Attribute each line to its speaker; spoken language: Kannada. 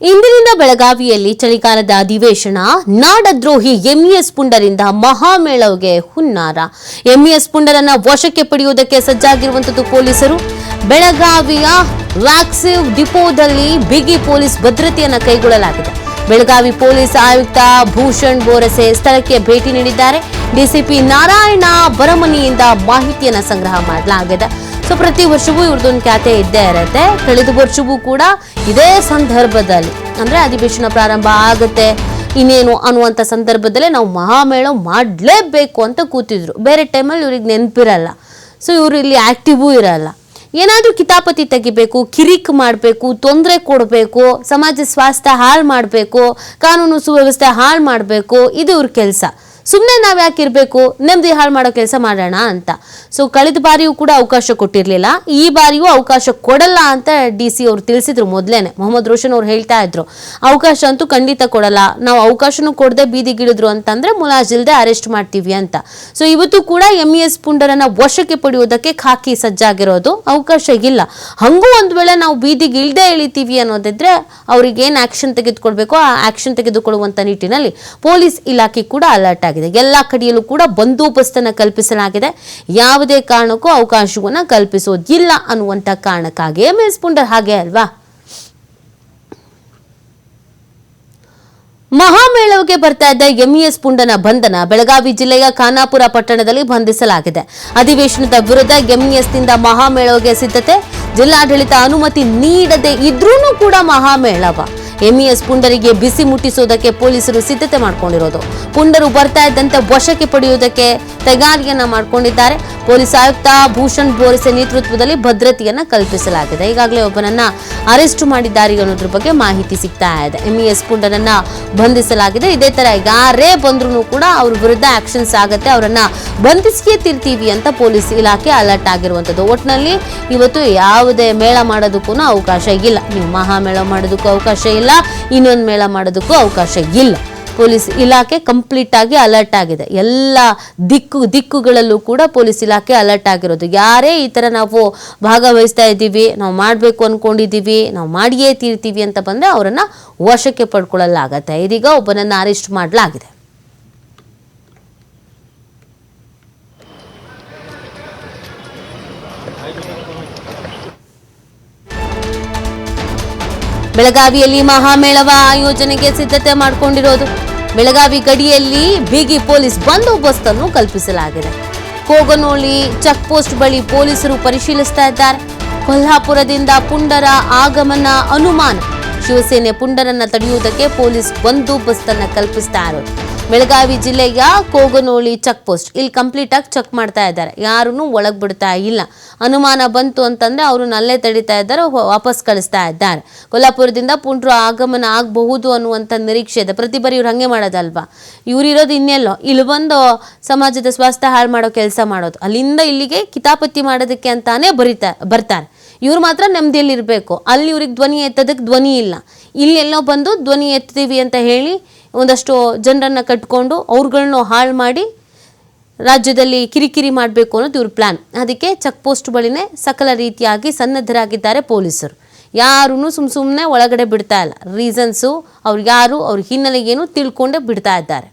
Speaker 1: ಇಂದಿನಿಂದ ಬೆಳಗಾವಿಯಲ್ಲಿ ಚಳಿಗಾಲದ ಅಧಿವೇಶನ. ನಾಡದ್ರೋಹಿ ಎಂಇಎಸ್ ಪುಂಡರಿಂದ ಮಹಾಮೇಳವ್ಗೆ ಹುನ್ನಾರ. ಎಂಇಎಸ್ ಪುಂಡರನ್ನ ವಶಕ್ಕೆ ಪಡೆಯುವುದಕ್ಕೆ ಸಜ್ಜಾಗಿರುವಂತದ್ದು ಪೊಲೀಸರು. ಬೆಳಗಾವಿಯ ವ್ಯಾಕ್ಸಿವ್ ಡಿಪೋದಲ್ಲಿ ಬಿಗಿ ಪೊಲೀಸ್ ಭದ್ರತೆಯನ್ನ ಕೈಗೊಳ್ಳಲಾಗಿದೆ. ಬೆಳಗಾವಿ ಪೊಲೀಸ್ ಆಯುಕ್ತ ಭೂಷಣ್ ಬೋರಸೆ ಸ್ಥಳಕ್ಕೆ ಭೇಟಿ ನೀಡಿದ್ದಾರೆ. ಡಿಸಿಪಿ ನಾರಾಯಣ ಬರಮನಿಯಿಂದ ಮಾಹಿತಿಯನ್ನ ಸಂಗ್ರಹ ಮಾಡಲಾಗಿದೆ. ಸೊ ಪ್ರತಿ ವರ್ಷವೂ ಇವ್ರದ್ದೊಂದು ಖ್ಯಾತೆ ಇದ್ದೇ ಇರುತ್ತೆ. ಕಳೆದ ವರ್ಷವೂ ಕೂಡ ಇದೇ ಸಂದರ್ಭದಲ್ಲಿ, ಅಂದ್ರೆ ಅಧಿವೇಶನ ಪ್ರಾರಂಭ ಆಗುತ್ತೆ. ಇನ್ನೇನು ಅನ್ನುವಂಥ ಸಂದರ್ಭದಲ್ಲೇ ನಾವು ಮಹಾಮೇಳ ಮಾಡಲೇಬೇಕು ಅಂತ ಕೂತಿದ್ರು. ಬೇರೆ ಟೈಮಲ್ಲಿ ಇವ್ರಿಗೆ ನೆನಪಿರಲ್ಲ. ಸೊ ಇವರು ಇಲ್ಲಿ ಆ್ಯಕ್ಟಿವೂ ಇರಲ್ಲ. ಏನಾದರೂ ಕಿತಾಪತಿ ತೆಗಿಬೇಕು, ಕಿರಿಕ್ ಮಾಡಬೇಕು, ತೊಂದರೆ ಕೊಡಬೇಕು, ಸಮಾಜ ಸ್ವಾಸ್ಥ್ಯ ಹಾಳು ಮಾಡಬೇಕು, ಕಾನೂನು ಸುವ್ಯವಸ್ಥೆ ಹಾಳು ಮಾಡಬೇಕು, ಇದು ಇವ್ರ ಕೆಲಸ. ಸುಮ್ಮನೆ ನಾವು ಯಾಕೆ ಇರಬೇಕು? ನೆಮ್ಮದಿ ಹಾಳು ಮಾಡೋ ಕೆಲಸ ಮಾಡೋಣ ಅಂತ. ಸೊ ಕಳೆದ ಬಾರಿಯೂ ಕೂಡ ಅವಕಾಶ ಕೊಟ್ಟಿರಲಿಲ್ಲ. ಈ ಬಾರಿಯೂ ಅವಕಾಶ ಕೊಡಲ್ಲ ಅಂತ ಡಿ ಸಿ ಅವರು ತಿಳಿಸಿದ್ರು ಮೊದಲೇನೆ. ಮೊಹಮ್ಮದ್ ರೋಷನ್ ಅವ್ರು ಹೇಳ್ತಾ ಇದ್ರು. ಅವಕಾಶ ಅಂತೂ ಖಂಡಿತ ಕೊಡಲ್ಲ. ನಾವು ಅವಕಾಶನೂ ಕೊಡದೆ ಬೀದಿಗಿಳಿದ್ರು ಅಂತಂದ್ರೆ ಮುಲಾಜಿಲ್ದೆ ಅರೆಸ್ಟ್ ಮಾಡ್ತೀವಿ ಅಂತ. ಸೊ ಇವತ್ತು ಕೂಡ ಎಂ ಇ ಎಸ್ ಪುಂಡರನ್ನ ವಶಕ್ಕೆ ಪಡೆಯುವುದಕ್ಕೆ ಖಾಕಿ ಸಜ್ಜಾಗಿರೋದು ಅವಕಾಶ ಇಲ್ಲ. ಹಂಗೂ ಒಂದು ವೇಳೆ ನಾವು ಬೀದಿಗೆ ಇಳ್ದೇ ಇಳಿತೀವಿ ಅನ್ನೋದಿದ್ರೆ ಅವ್ರಿಗೆ ಏನ್ ಆಕ್ಷನ್ ತೆಗೆದುಕೊಳ್ಬೇಕು ಆ ಆಕ್ಷನ್ ತೆಗೆದುಕೊಳ್ಳುವಂತ ನಿಟ್ಟಿನಲ್ಲಿ ಪೊಲೀಸ್ ಇಲಾಖೆ ಕೂಡ ಅಲರ್ಟ್ ಆಗಿದೆ. ಎಲ್ಲ ಕಡೆಯಲ್ಲೂ ಕೂಡ ಬಂದೋಬಸ್ತನ್ನು ಕಲ್ಪಿಸಲಾಗಿದೆ. ಯಾವುದೇ ಕಾರಣಕ್ಕೂ ಅವಕಾಶವನ್ನು ಕಲ್ಪಿಸೋದಿಲ್ಲ ಅನ್ನುವಂಥ ಕಾರಣಕ್ಕಾಗಿಯೇ ಎಂ ಎಸ್ ಪುಂಡರ್ ಹಾಗೆ ಅಲ್ವಾ? ಮಹಾಮೇಳವಿಗೆ ಬರ್ತಾ ಇದ್ದ ಎಂಇಎಸ್ ಪುಂಡನ ಬಂಧನ ಬೆಳಗಾವಿ ಜಿಲ್ಲೆಯ ಖಾನಾಪುರ ಪಟ್ಟಣದಲ್ಲಿ ಬಂಧಿಸಲಾಗಿದೆ. ಅಧಿವೇಶನದ ವಿರುದ್ಧ ಎಂಇಎಸ್ನಿಂದ ಮಹಾಮೇಳವಿಗೆ ಸಿದ್ಧತೆ, ಜಿಲ್ಲಾಡಳಿತ ಅನುಮತಿ ನೀಡದೆ ಇದ್ರೂ ಕೂಡ ಮಹಾಮೇಳವ. ಎಂಇಎಸ್ ಪುಂಡರಿಗೆ ಬಿಸಿ ಮುಟ್ಟಿಸುವುದಕ್ಕೆ ಪೊಲೀಸರು ಸಿದ್ಧತೆ ಮಾಡಿಕೊಂಡಿರೋದು. ಪುಂಡರು ಬರ್ತಾ ಇದ್ದಂತೆ ವಶಕ್ಕೆ ಪಡೆಯುವುದಕ್ಕೆ ತಯಾರಿಯನ್ನ ಮಾಡಿಕೊಂಡಿದ್ದಾರೆ. ಪೊಲೀಸ್ ಆಯುಕ್ತ ಭೂಷಣ್ ಬೋರಿಸೆ ನೇತೃತ್ವದಲ್ಲಿ ಭದ್ರತೆಯನ್ನ ಕಲ್ಪಿಸಲಾಗಿದೆ. ಈಗಾಗಲೇ ಒಬ್ಬನನ್ನ ಅರೆಸ್ಟ್ ಮಾಡಿದ್ದಾರೆ ಅನ್ನೋದ್ರ ಬಗ್ಗೆ ಮಾಹಿತಿ ಸಿಗ್ತಾ ಇದೆ. ಎಂಇಎಸ್ ಪುಂಡರನ್ನ ಬಂಧಿಸಲಾಗಿದೆ. ಇದೇ ತರ ಯಾರೇ ಬಂದ್ರು ಕೂಡ ಅವ್ರ ವಿರುದ್ಧ ಆಕ್ಷನ್ಸ್ ಆಗತ್ತೆ. ಅವರನ್ನ ಬಂಧಿಸಿಯೇ ತಿರ್ತೀವಿ ಅಂತ ಪೊಲೀಸ್ ಇಲಾಖೆ ಅಲರ್ಟ್ ಆಗಿರುವಂತದ್ದು. ಒಟ್ಟಿನಲ್ಲಿ ಇವತ್ತು ಯಾವುದೇ ಮೇಳ ಮಾಡೋದಕ್ಕೂ ಅವಕಾಶ ಇಲ್ಲ. ನೀವು ಮಹಾಮೇಳ ಮಾಡೋದಕ್ಕೂ ಅವಕಾಶ ಇಲ್ಲ. ಇನ್ನೊಂದು ಮೇಳ ಮಾಡೋದಕ್ಕೂ ಅವಕಾಶ ಇಲ್ಲ. ಪೊಲೀಸ್ ಇಲಾಖೆ ಕಂಪ್ಲೀಟ್ ಆಗಿ ಅಲರ್ಟ್ ಆಗಿದೆ. ಎಲ್ಲ ದಿಕ್ಕು, ದಿಕ್ಕುಗಳಲ್ಲೂ ಕೂಡ ಪೊಲೀಸ್ ಇಲಾಖೆ ಅಲರ್ಟ್ ಆಗಿರೋದು. ಯಾರೇ ಈ ಥರ ನಾವು ಭಾಗವಹಿಸ್ತಾ ಇದ್ದೀವಿ, ನಾವು ಮಾಡಬೇಕು ಅಂದ್ಕೊಂಡಿದ್ದೀವಿ ನಾವು ಮಾಡಿಯೇ ತೀರ್ತೀವಿ ಅಂತ ಬಂದರೆ ಅವರನ್ನು ವಶಕ್ಕೆ ಪಡ್ಕೊಳ್ಳಲಾಗತ್ತೆ. ಇದೀಗ ಒಬ್ಬನನ್ನು ಅರೆಸ್ಟ್ ಮಾಡಲಾಗಿದೆ. ಬೆಳಗಾವಿಯಲ್ಲಿ ಮಹಾಮೇಳವ ಆಯೋಜನೆಗೆ ಸಿದ್ಧತೆ ಮಾಡಿಕೊಂಡಿರೋದು. ಬೆಳಗಾವಿ ಗಡಿಯಲ್ಲಿ ಬಿಗಿ ಪೊಲೀಸ್ ಬಂದೋಬಸ್ತನ್ನು ಕಲ್ಪಿಸಲಾಗಿದೆ. ಕೋಗನೋಳಿ ಚೆಕ್ ಪೋಸ್ಟ್ ಬಳಿ ಪೊಲೀಸರು ಪರಿಶೀಲಿಸ್ತಾ ಇದ್ದಾರೆ. ಕೊಲ್ಹಾಪುರದಿಂದ ಪುಂಡರ ಆಗಮನ ಅನುಮಾನ ಶಿವಸೇನೆ ಪುಂಡರನ್ನ ತಡೆಯುವುದಕ್ಕೆ ಪೊಲೀಸ್ ಬಂದೋಬಸ್ತನ್ನ ಕಲ್ಪಿಸ್ತಾ ಇರೋದು ಬೆಳಗಾವಿ ಜಿಲ್ಲೆಯ ಕೋಗನೋಳಿ ಚೆಕ್ ಪೋಸ್ಟ್ ಇಲ್ಲಿ ಕಂಪ್ಲೀಟ್ ಆಗಿ ಚೆಕ್ ಮಾಡ್ತಾ ಇದ್ದಾರೆ. ಯಾರನ್ನು ಒಳಗೆ ಬಿಡ್ತಾ ಇಲ್ಲ. ಅನುಮಾನ ಬಂತು ಅಂತಂದ್ರೆ ಅವ್ರನ್ನ ಅಲ್ಲೇ ತಡಿತಾ ಇದ್ದಾರೆ ವಾಪಸ್ ಕಳಿಸ್ತಾ ಇದ್ದಾರೆ. ಕೊಲ್ಲಾಪುರದಿಂದ ಪುಂಡ್ರು ಆಗಮನ ಆಗಬಹುದು ಅನ್ನುವಂಥ ನಿರೀಕ್ಷೆ ಇದೆ. ಪ್ರತಿ ಬಾರಿ ಇವ್ರು ಹಂಗೆ ಮಾಡೋದಲ್ವಾ? ಇವ್ರಿರೋದು ಇನ್ನೆಲ್ಲೋ. ಇಲ್ಲಿ ಬಂದು ಸಮಾಜದ ಸ್ವಾಸ್ಥ್ಯ ಹಾಳು ಮಾಡೋ ಕೆಲಸ ಮಾಡೋದು. ಅಲ್ಲಿಂದ ಇಲ್ಲಿಗೆ ಕಿತಾಪತಿ ಮಾಡೋದಕ್ಕೆ ಅಂತಾನೆ ಬರಿತಾ, ಬರ್ತಾರೆ. ಇವ್ರು ಮಾತ್ರ ನೆಮ್ಮದಿಯಲ್ಲಿ ಇರಬೇಕು. ಅಲ್ಲಿ ಇವ್ರಿಗೆ ಧ್ವನಿ ಎತ್ತೋದಕ್ಕೆ ಧ್ವನಿ ಇಲ್ಲ. ಇಲ್ಲೆಲ್ಲೋ ಬಂದು ಧ್ವನಿ ಎತ್ತೀವಿ ಅಂತ ಹೇಳಿ ಒಂದಷ್ಟು ಜನರನ್ನು ಕಟ್ಕೊಂಡು ಅವ್ರುಗಳನ್ನೂ ಹಾಳು ಮಾಡಿ ರಾಜ್ಯದಲ್ಲಿ ಕಿರಿಕಿರಿ ಮಾಡಬೇಕು ಅನ್ನೋದು ಇವ್ರ ಪ್ಲ್ಯಾನ್ ಅದಕ್ಕೆ ಚೆಕ್ ಪೋಸ್ಟ್ ಬಳಿನೇ ಸಕಲ ರೀತಿಯಾಗಿ ಸನ್ನದ್ಧರಾಗಿದ್ದಾರೆ ಪೊಲೀಸರು. ಯಾರೂ ಸುಮ್ಮ ಸುಮ್ಮನೆ ಒಳಗಡೆ ಬಿಡ್ತಾ ಇಲ್ಲ. ರೀಸನ್ಸು ಅವ್ರು ಯಾರು ಅವ್ರ ಹಿನ್ನೆಲೆ ಏನು ತಿಳ್ಕೊಂಡೇ ಬಿಡ್ತಾ ಇದ್ದಾರೆ.